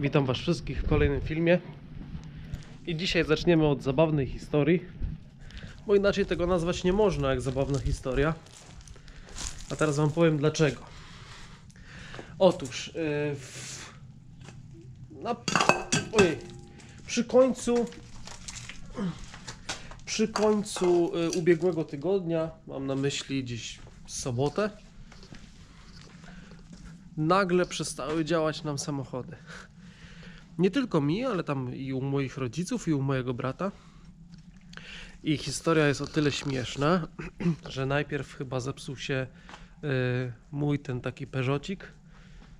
Witam Was wszystkich w kolejnym filmie. I dzisiaj zaczniemy od zabawnej historii, bo inaczej tego nazwać nie można jak zabawna historia. A teraz Wam powiem dlaczego. Otóż, yy, w... na... Ojej. przy końcu przy końcu y, ubiegłego tygodnia, mam na myśli dziś sobotę, nagle przestały działać nam samochody. Nie tylko mi, ale tam i u moich rodziców, i u mojego brata. I historia jest o tyle śmieszna, że najpierw chyba zepsuł się y, mój ten taki Peugeotik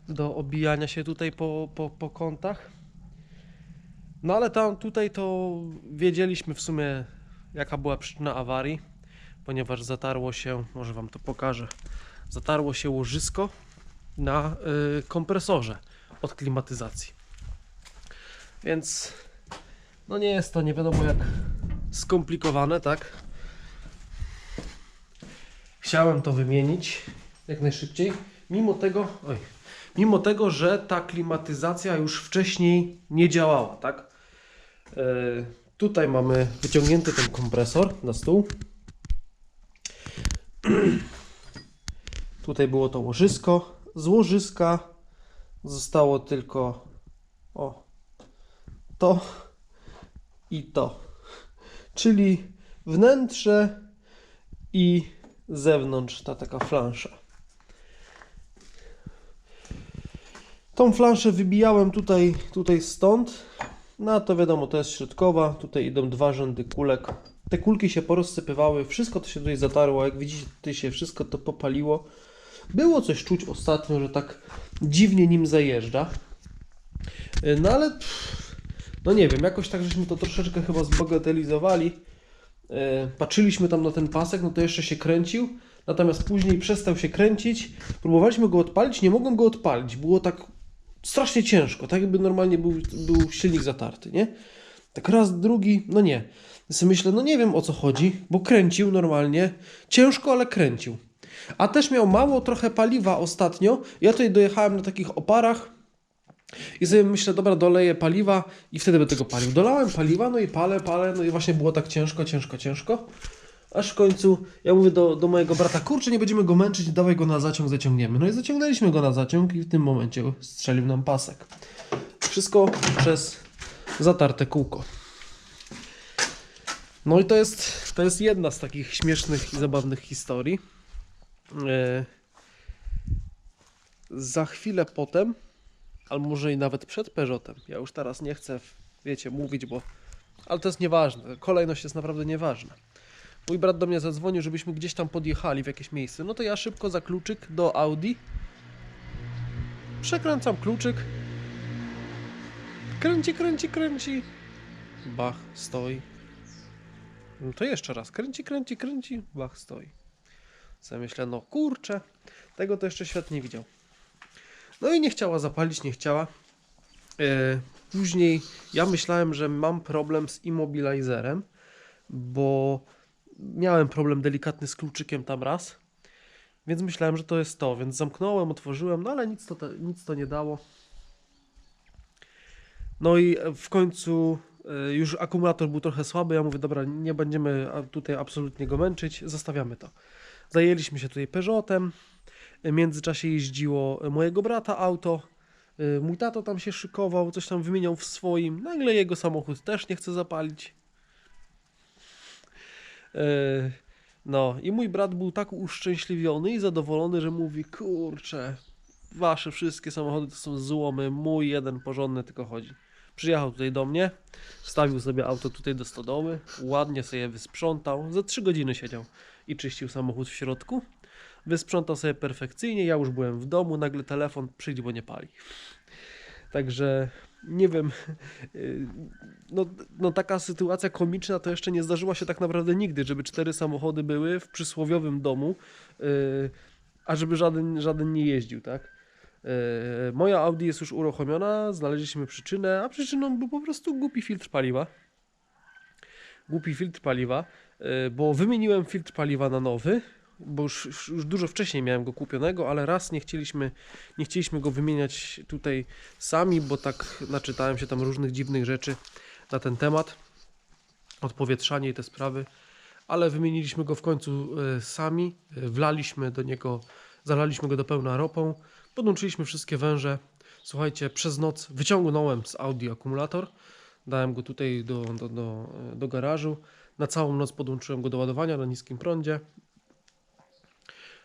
do obijania się tutaj po, po, po kątach. No ale tam tutaj to wiedzieliśmy w sumie jaka była przyczyna awarii, ponieważ zatarło się, może wam to pokażę, zatarło się łożysko na y, kompresorze od klimatyzacji. Więc no nie jest to nie wiadomo jak skomplikowane, tak? Chciałem to wymienić jak najszybciej, mimo tego, oj, mimo tego, że ta klimatyzacja już wcześniej nie działała, tak? E, tutaj mamy wyciągnięty ten kompresor na stół. Tutaj było to łożysko. Z łożyska zostało tylko o to i to. Czyli wnętrze i zewnątrz ta taka flansza. Tą flanszę wybijałem tutaj, tutaj stąd. No to wiadomo, to jest środkowa. Tutaj idą dwa rzędy kulek. Te kulki się porozsypywały, wszystko to się tutaj zatarło. Jak widzicie, tutaj się wszystko to popaliło. Było coś czuć ostatnio, że tak dziwnie nim zajeżdża. No ale pff, no nie wiem, jakoś tak żeśmy to troszeczkę chyba zbagatelizowali. Yy, Patrzyliśmy tam na ten pasek, no to jeszcze się kręcił. Natomiast później przestał się kręcić. Próbowaliśmy go odpalić, nie mogłem go odpalić. Było tak strasznie ciężko, tak jakby normalnie był, był silnik zatarty, nie? Tak raz, drugi, no nie. Sobie myślę, no nie wiem o co chodzi, bo kręcił normalnie, ciężko, ale kręcił. A też miał mało trochę paliwa ostatnio. Ja tutaj dojechałem na takich oparach i sobie myślę, dobra, doleję paliwa i wtedy będę tego palił. Dolałem paliwa, no i palę, palę, no i właśnie było tak ciężko, ciężko, ciężko. Aż w końcu ja mówię do, do mojego brata, kurczę, nie będziemy go męczyć, dawaj go na zaciąg, zaciągniemy. No i zaciągnęliśmy go na zaciąg i w tym momencie strzelił nam pasek. Wszystko przez zatarte kółko. No i to jest, to jest jedna z takich śmiesznych i zabawnych historii. E, za chwilę potem, albo może i nawet przed Peugeotem, ja już teraz nie chcę, wiecie, mówić, bo... Ale to jest nieważne, kolejność jest naprawdę nieważna. Mój brat do mnie zadzwonił, żebyśmy gdzieś tam podjechali w jakieś miejsce. No to ja szybko za kluczyk do Audi. Przekręcam kluczyk. Kręci, kręci, kręci. Bach, stoi. No to jeszcze raz. Kręci, kręci, kręci. Bach, stoi. Sobie myślę, no kurczę, tego to jeszcze świat nie widział. No i nie chciała zapalić, nie chciała. E, później ja myślałem, że mam problem z immobilizerem, bo miałem problem delikatny z kluczykiem tam raz, więc myślałem, że to jest to, więc zamknąłem, otworzyłem, no ale nic to, nic to nie dało. No i w końcu e, już akumulator był trochę słaby, ja mówię, dobra, nie będziemy tutaj absolutnie go męczyć, zostawiamy to. Zajęliśmy się tutaj Peugeotem, w międzyczasie jeździło mojego brata auto, e, mój tato tam się szykował, coś tam wymieniał w swoim, nagle jego samochód też nie chce zapalić. E, No i mój brat był tak uszczęśliwiony i zadowolony, że mówi, kurczę, wasze wszystkie samochody to są złomy, mój jeden porządny tylko chodzi. Przyjechał tutaj do mnie, wstawił sobie auto tutaj do stodoły, ładnie sobie wysprzątał, za 3 godziny siedział i czyścił samochód w środku. Wysprzątał sobie perfekcyjnie, ja już byłem w domu, nagle telefon, przyjdź, bo nie pali. Także nie wiem, y, no, no taka sytuacja komiczna to jeszcze nie zdarzyła się tak naprawdę nigdy, żeby cztery samochody były w przysłowiowym domu, yy, a żeby żaden, żaden nie jeździł, tak? Yy, moja Audi jest już uruchomiona, znaleźliśmy przyczynę, a przyczyną był po prostu głupi filtr paliwa. Głupi filtr paliwa, bo wymieniłem filtr paliwa na nowy, bo już, już dużo wcześniej miałem go kupionego, ale raz nie chcieliśmy, nie chcieliśmy go wymieniać tutaj sami, bo tak naczytałem się tam różnych dziwnych rzeczy na ten temat, odpowietrzanie i te sprawy, ale wymieniliśmy go w końcu e, sami, e, wlaliśmy do niego, zalaliśmy go do pełna ropą, podłączyliśmy wszystkie węże, słuchajcie, przez noc wyciągnąłem z Audi akumulator, dałem go tutaj do, do, do, do garażu, na całą noc podłączyłem go do ładowania na niskim prądzie,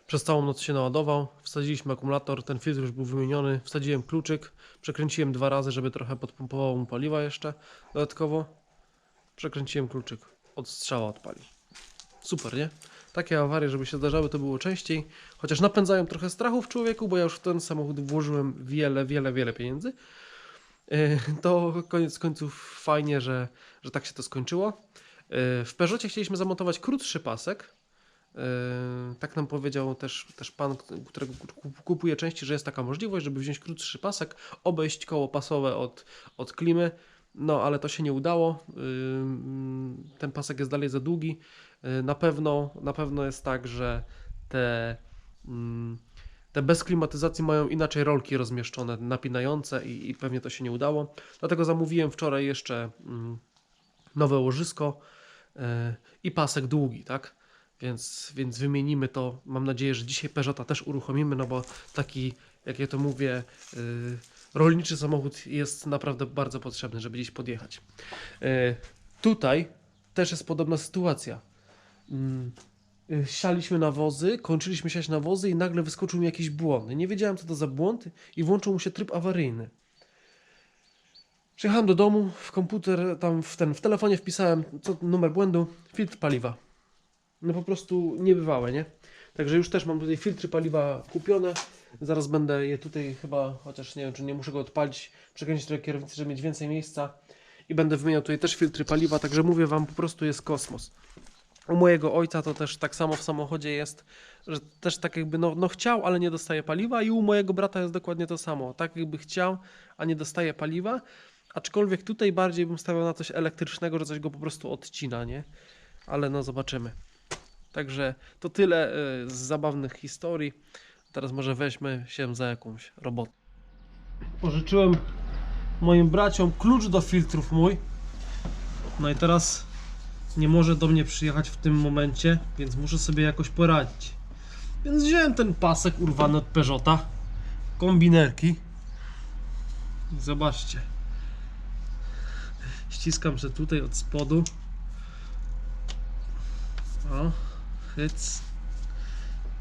przez całą noc się naładował, wsadziliśmy akumulator, ten filtr już był wymieniony, wsadziłem kluczyk, przekręciłem dwa razy, żeby trochę podpompowało mu paliwa jeszcze dodatkowo. Przekręciłem kluczyk, od strzała odpalił. Super, nie? Takie awarie, żeby się zdarzały, to było częściej, chociaż napędzają trochę strachu w człowieku, bo ja już w ten samochód włożyłem wiele, wiele, wiele pieniędzy. Yy, To koniec końców fajnie, że, że tak się to skończyło. Yy, W Peugeotie chcieliśmy zamontować krótszy pasek, Tak nam powiedział też, też pan, którego kup- kupuje części, że jest taka możliwość, żeby wziąć krótszy pasek, obejść koło pasowe od, od klimy. No, ale to się nie udało. Yy, Ten pasek jest dalej za długi. Yy, Na pewno, na pewno jest tak, że te, mm, te bez klimatyzacji mają inaczej rolki rozmieszczone, napinające i, i pewnie to się nie udało. Dlatego zamówiłem wczoraj jeszcze mm, nowe łożysko yy, i pasek długi, tak? Więc, więc wymienimy to. Mam nadzieję, że dzisiaj Peugeota też uruchomimy, no bo taki, jak ja to mówię, yy, rolniczy samochód jest naprawdę bardzo potrzebny, żeby gdzieś podjechać. Yy, tutaj też jest podobna sytuacja. Yy, sialiśmy nawozy, kończyliśmy siać nawozy i nagle wyskoczył mi jakiś błąd. Nie wiedziałem, co to za błąd i włączył mu się tryb awaryjny. Przyjechałem do domu, w komputer, tam w ten, w telefonie wpisałem co, numer błędu, filtr paliwa no po prostu niebywałe, nie? Także już też mam tutaj filtry paliwa kupione. Zaraz będę je tutaj chyba, chociaż nie wiem, czy nie muszę go odpalić, przekręcić trochę kierownicy, żeby mieć więcej miejsca. I będę wymieniał tutaj też filtry paliwa, także mówię Wam, po prostu jest kosmos. U mojego ojca to też tak samo w samochodzie jest, że też tak jakby no, no chciał, ale nie dostaje paliwa i u mojego brata jest dokładnie to samo. Tak jakby chciał, a nie dostaje paliwa. Aczkolwiek tutaj bardziej bym stawiał na coś elektrycznego, że coś go po prostu odcina, nie? Ale no zobaczymy. Także to tyle y, z zabawnych historii. Teraz może weźmy się za jakąś robotę. Pożyczyłem moim braciom klucz do filtrów mój. No i teraz nie może do mnie przyjechać w tym momencie, więc muszę sobie jakoś poradzić. Więc wziąłem ten pasek urwany od Peugeota. Kombinerki. I Zobaczcie. Ściskam się tutaj od spodu. O hyc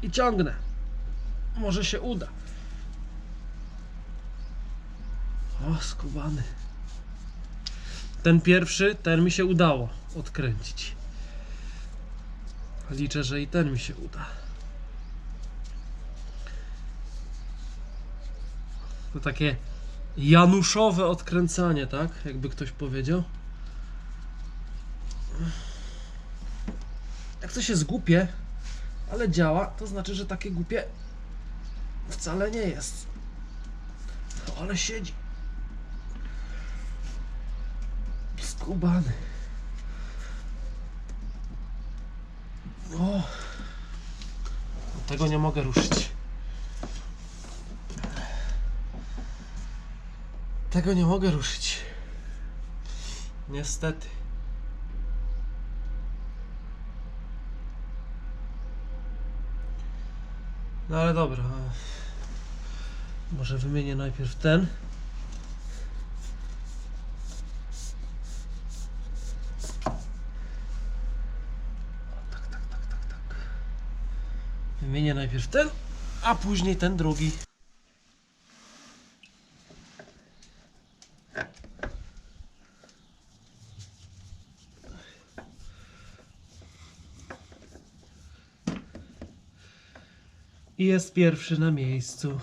i ciągnę. Może się uda. O, skubany. Ten pierwszy, ten mi się udało odkręcić. Liczę, że i ten mi się uda. To takie januszowe odkręcanie, tak? Jakby ktoś powiedział. Jak coś jest głupie, ale działa, to znaczy, że takie głupie wcale nie jest. No, ale siedzi. Skubany. O, tego nie mogę ruszyć. Tego nie mogę ruszyć. Niestety. No ale dobra. Może wymienię najpierw ten. O, tak, tak, tak, tak, tak. Wymienię najpierw ten, a później ten drugi. I jest pierwszy na miejscu.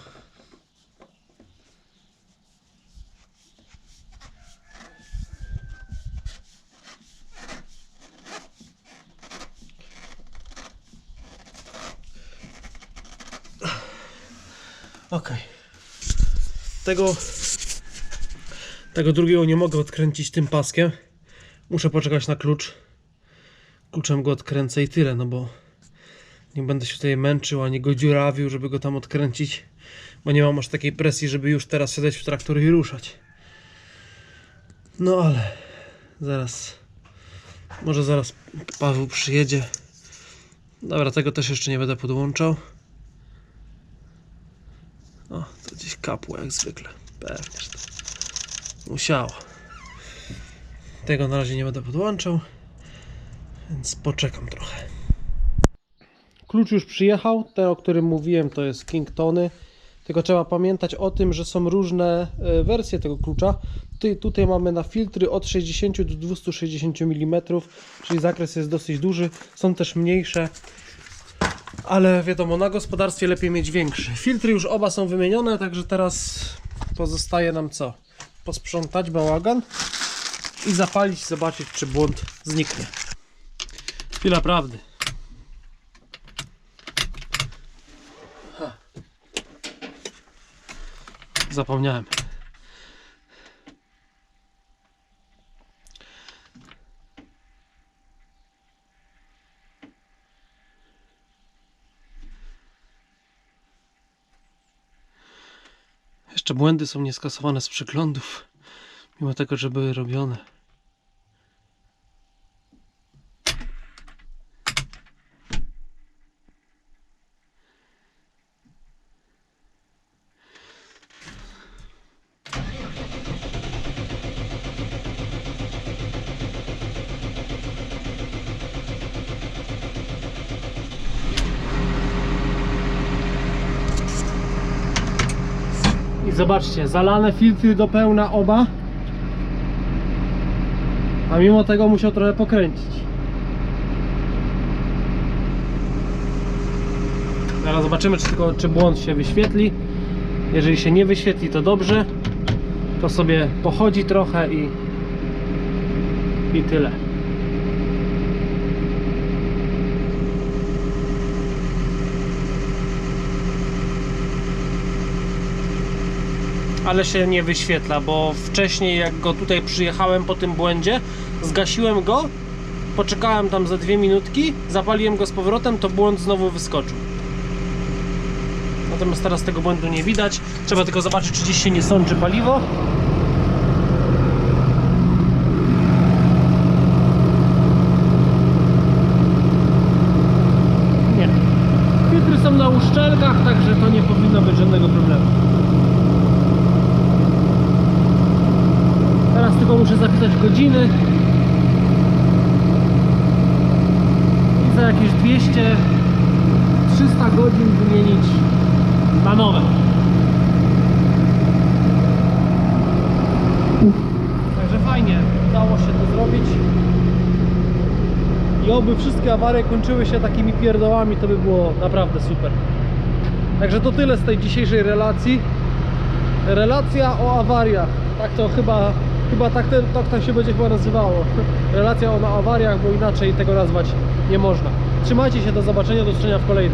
Okej. Tego tego drugiego nie mogę odkręcić tym paskiem. Muszę poczekać na klucz. Kluczem go odkręcę i tyle, no bo Nie będę się tutaj męczył, ani go dziurawił, żeby go tam odkręcić, bo nie mam aż takiej presji, żeby już teraz siadać w traktor i ruszać. No ale zaraz, może zaraz Paweł przyjedzie. Dobra, tego też jeszcze nie będę podłączał. O, to gdzieś kapło jak zwykle. Pewnie, że to musiało. Tego na razie nie będę podłączał, więc poczekam trochę. Klucz już przyjechał. Ten, o którym mówiłem, to jest Kingtony. Tylko trzeba pamiętać o tym, że są różne e, wersje tego klucza. Tutaj, tutaj mamy na filtry od 60 do 260 mm, czyli zakres jest dosyć duży. Są też mniejsze, ale wiadomo, na gospodarstwie lepiej mieć większy. Filtry już oba są wymienione, także teraz pozostaje nam co? Posprzątać bałagan i zapalić, zobaczyć, czy błąd zniknie. Chwila prawdy. Ha. Zapomniałem. Jeszcze błędy są nieskasowane z przeglądów, mimo tego, że były robione. Zobaczcie, zalane filtry do pełna oba. A mimo tego musiał trochę pokręcić. Zaraz zobaczymy, czy, tylko, czy błąd się wyświetli. Jeżeli się nie wyświetli, to dobrze. To sobie pochodzi trochę i, i tyle. Ale się nie wyświetla, bo wcześniej jak go tutaj przyjechałem po tym błędzie, zgasiłem go, poczekałem tam za dwie minutki, zapaliłem go z powrotem, to błąd znowu wyskoczył. Natomiast teraz tego błędu nie widać. Trzeba tylko zobaczyć, czy gdzieś się nie sączy paliwo. Nie. Filtry są na uszczelkach, także to nie powinno być żadnego problemu. Muszę zapisać godziny. I za jakieś 200 300 godzin wymienić na nowe. Także fajnie, udało się to zrobić. I oby wszystkie awarie kończyły się takimi pierdołami, to by było naprawdę super. Także to tyle z tej dzisiejszej relacji. Relacja o awariach. Tak to chyba, chyba tak, ten, tak to się będzie chyba nazywało. Relacja o awariach, bo inaczej tego nazwać nie można. Trzymajcie się, do zobaczenia, do usłyszenia w kolejnym.